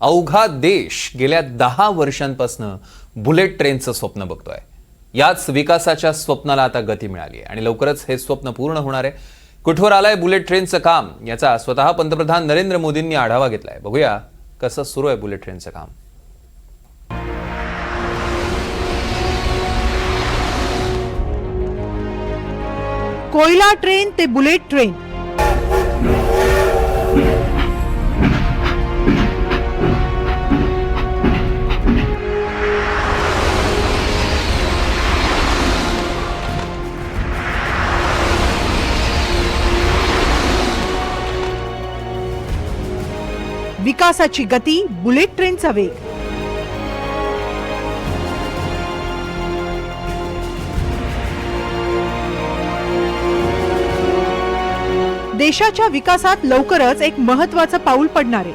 अवघा देश गेल्या दहा वर्षांपासून बुलेट ट्रेनचं स्वप्न बघतोय. याच विकासाच्या स्वप्नाला आता गती मिळाली आहे आणि लवकरच हे स्वप्न पूर्ण होणार आहे. कुठवर आलंय बुलेट ट्रेनचं काम? याचा स्वतः पंतप्रधान नरेंद्र मोदींनी आढावा घेतलाय. बघूया कसं सुरू आहे बुलेट ट्रेनचं काम. कोयला ट्रेन ते बुलेट ट्रेन. विकासाची गती बुलेट ट्रेनचा वेग. देशाच्या विकासात लवकरच एक महत्वाचं पाऊल पडणार आहे.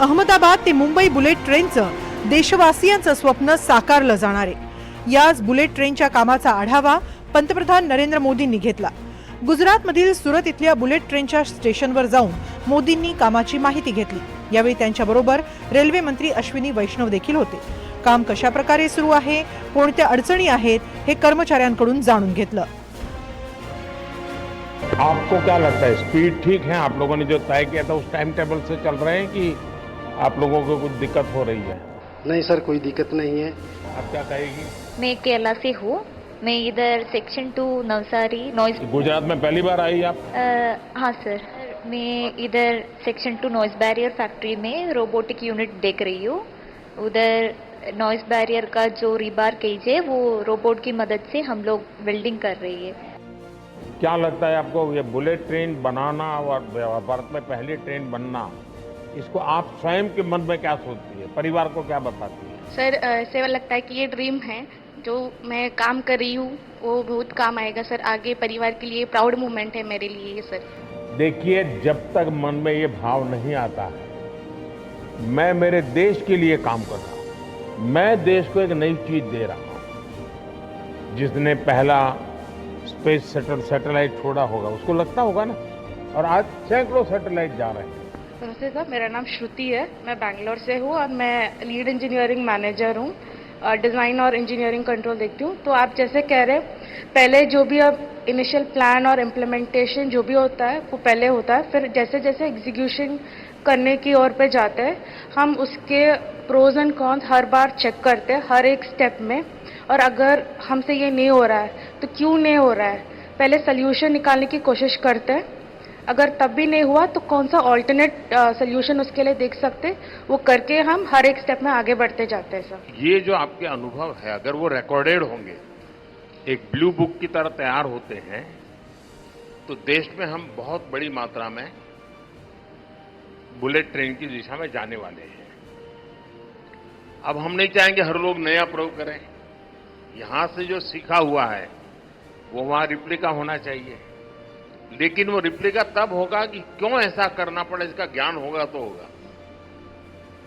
अहमदाबाद ते मुंबई बुलेट ट्रेनचं देशवासियांचं स्वप्न साकारलं जाणार आहे. याच बुलेट ट्रेनच्या कामाचा आढावा पंतप्रधान नरेंद्र मोदींनी घेतला. गुजरातमधील सुरत इथल्या बुलेट ट्रेनच्या स्टेशनवर जाऊन मोदींनी कामाची माहिती घेतली. यावेळी त्यांच्याबरोबर रेल्वे मंत्री अश्विनी वैष्णव देखील होते. काम कशा प्रकारे सुरू आहे कोणत्या अडचणी आहेत हे कर्मचाऱ्यांकडून जाणून घेतलं. आपको क्या लगता है स्पीड ठीक है? आप लोगों ने जो तय किया था उस टाइम टेबल से चल रहे हैं कि आप लोगों को कुछ दिक्कत हो रही है? नहीं सर कोई दिक्कत नहीं है। आप क्या कहेगी? मैं केरला से हूँ। मैं इधर section two Navsari noise Gujarat में पहली बार आई आप? हाँ सर। मैं इधर section two noise barrier factory में रोबोटिक यूनिट देख रही हूँ। उधर नॉइस बैरियर का जो रिबार केज है वो रोबोट की मदद से हम लोग वेल्डिंग कर रही है। क्या लगता है आपको ये बुलेट ट्रेन बनाना और भारत में पहली ट्रेन बनना इसको आप स्वयं के मन में क्या सोचती है? परिवार को क्या बताती है? सर ऐसे लगता है कि ये ड्रीम है जो मैं काम कर रही हूँ वो बहुत काम आएगा। सर आगे परिवार के लिए प्राउड मोमेंट है मेरे लिए ये सर। देखिए, जब तक मन में ये भाव नहीं आता है मैं मेरे देश के लिए काम कर रहा हूँ। मैं देश को एक नई चीज़ दे रहा हूँ। जिसने पहला स्पेस सेटल सैटेलाइट छोड़ा होगा, उसको लगता होगा ना? और आज सैकड़ों सैटेलाइट जा रहे हैं। नमस्ते सर, मेरा नाम श्रुति है। मैं बैंगलोर से हूँ और मैं लीड इंजीनियरिंग मैनेजर हूँ। डिज़ाइन और इंजीनियरिंग कंट्रोल देखती हूँ। तो आप जैसे कह रहे हैं, पहले जो भी अब इनिशियल प्लान और इम्प्लीमेंटेशन जो भी होता है, वो पहले होता है। फिर जैसे जैसे एग्जीक्यूशन करने की ओर पे जाते हैं, हम उसके प्रोज एंड कॉन्स हर बार चेक करते हैं, हर एक स्टेप में। और अगर हमसे ये नहीं हो रहा है तो क्यों नहीं हो रहा है? पहले सल्यूशन निकालने की कोशिश करते हैं। अगर तब भी नहीं हुआ तो कौन सा ऑल्टरनेट सोल्यूशन उसके लिए देख सकते? वो करके हम हर एक स्टेप में आगे बढ़ते जाते हैं सर ये जो आपके अनुभव है, अगर वो रिकॉर्डेड होंगे, एक ब्लू बुक की तरह तैयार होते हैं तो देश में हम बहुत बड़ी मात्रा में बुलेट ट्रेन की दिशा में जाने वाले हैं। अब हम नहीं चाहेंगे हर लोग नया प्रयोग करें। यहाँ से जो सीखा हुआ है, वो वहाँ रिप्लिका होना चाहिए। लेकिन वो रिप्लिका तब होगा कि क्यों ऐसा करना पड़ा इसका ज्ञान होगा तो होगा।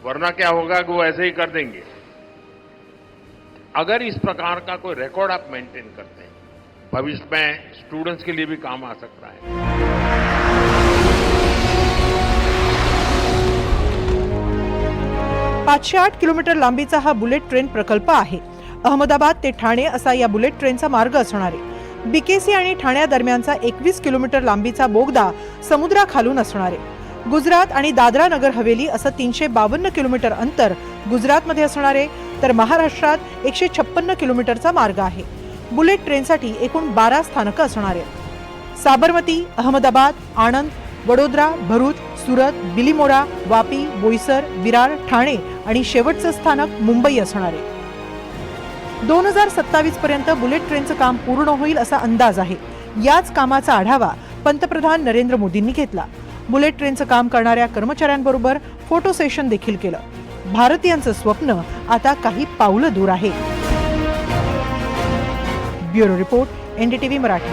वरना क्या होगा कि वो ऐसे ही कर देंगे। अगर इस प्रकार का कोई रिकॉर्ड आप मेंटेन करते हैं भविष्य में स्टूडेंट्स के लिए भी काम आ सकता है। पाचशे आठ किलोमीटर लांबीचा हा बुलेट ट्रेन प्रकल्प आहे. अहमदाबाद ते ठाणे असा या बुलेट ट्रेनचा मार्ग असणार आहे. बीकेसी आणि ठाण्यादरम्यानचा एकवीस किलोमीटर लांबीचा बोगदा समुद्राखालून असणार. आहे गुजरात आणि दादरा नगर हवेली असं तीनशे बावन्न किलोमीटर अंतर गुजरातमध्ये असणार आहे तर महाराष्ट्रात एकशे छप्पन्न किलोमीटरचा मार्ग आहे. बुलेट ट्रेनसाठी एकूण बारा स्थानकं असणार. आहेत साबरमती अहमदाबाद आणंद वडोदरा भरूच सुरत बिलिमोडा वापी बोईसर विरार ठाणे आणि शेवटचं स्थानक मुंबई असणार. आहे दोन हजार सत्तावीस पर्यंत बुलेट ट्रेनचं काम पूर्ण होईल असा अंदाज आहे. याच कामाचा आढावा पंतप्रधान नरेंद्र मोदींनी घेतला. बुलेट ट्रेनचं काम करणाऱ्या कर्मचाऱ्यांबरोबर फोटो सेशन देखील केलं. भारतीयांचं स्वप्न आता काही पावलं दूर आहे. Bureau report NDTV Marathi.